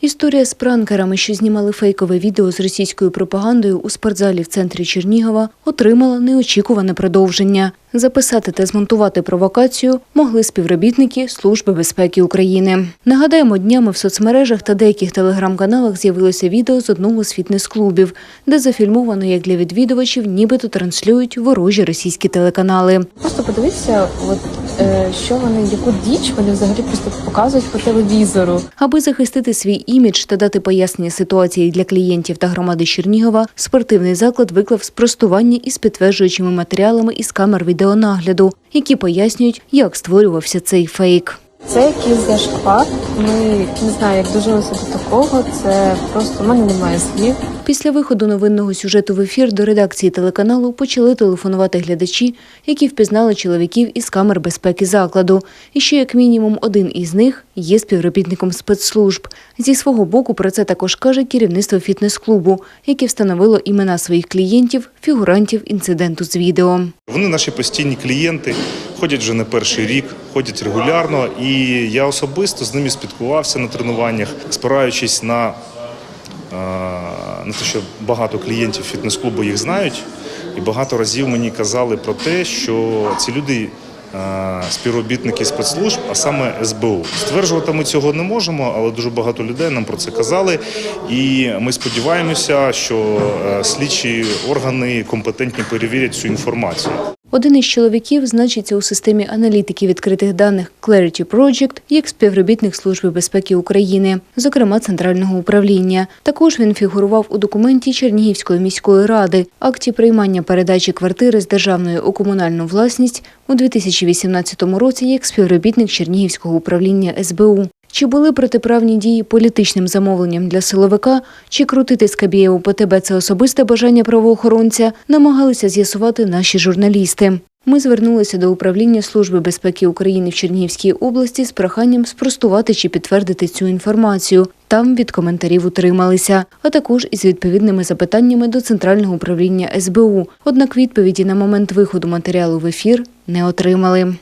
Історія з пранкерами, що знімали фейкове відео з російською пропагандою у спортзалі в центрі Чернігова, отримала неочікуване продовження. Записати та змонтувати провокацію могли співробітники Служби безпеки України. Нагадаємо, днями в соцмережах та деяких телеграм-каналах з'явилося відео з одного з фітнес-клубів, де зафільмовано, як для відвідувачів нібито транслюють ворожі російські телеканали. Просто подивіться, от що вони, яку діч вони взагалі просто показують по телевізору. Аби захистити свій імідж та дати пояснення ситуації для клієнтів та громади Чернігова, спортивний заклад виклав спростування із підтверджуючими матеріалами із камер відеонагляду, які пояснюють, як створювався цей фейк. Це якийсь зашквар. Ми не знаю, як дожилися до такого. Це просто в мене немає слів. Після виходу новинного сюжету в ефір до редакції телеканалу почали телефонувати глядачі, які впізнали чоловіків із камер безпеки закладу. І ще як мінімум один із них є співробітником спецслужб. Зі свого боку про це також каже керівництво фітнес-клубу, яке встановило імена своїх клієнтів, фігурантів інциденту з відео. Вони наші постійні клієнти, ходять вже не перший рік, ходять регулярно, і я особисто з ними спілкувався на тренуваннях, спираючись на, е, на те, що багато клієнтів фітнес-клубу їх знають, і багато разів мені казали про те, що ці люди. Е, Співробітники спецслужб, а саме СБУ. Стверджувати ми цього не можемо, але дуже багато людей нам про це казали. І ми сподіваємося, що е, слідчі органи компетентні перевірять цю інформацію. Один із чоловіків значиться у системі аналітики відкритих даних Clarity Project як співробітник Служби безпеки України, зокрема Центрального управління. Також він фігурував у документі Чернігівської міської ради, акті приймання передачі квартири з державної у комунальну власність у 2018 році як співробітник Чернігівського управління СБУ. Чи були протиправні дії політичним замовленням для силовика, чи крутити Скабєєву по тебе це особисте бажання правоохоронця, намагалися з'ясувати наші журналісти. Ми звернулися до управління Служби безпеки України в Чернігівській області з проханням спростувати чи підтвердити цю інформацію. Там від коментарів утрималися, а також із відповідними запитаннями до центрального управління СБУ. Однак відповіді на момент виходу матеріалу в ефір не отримали.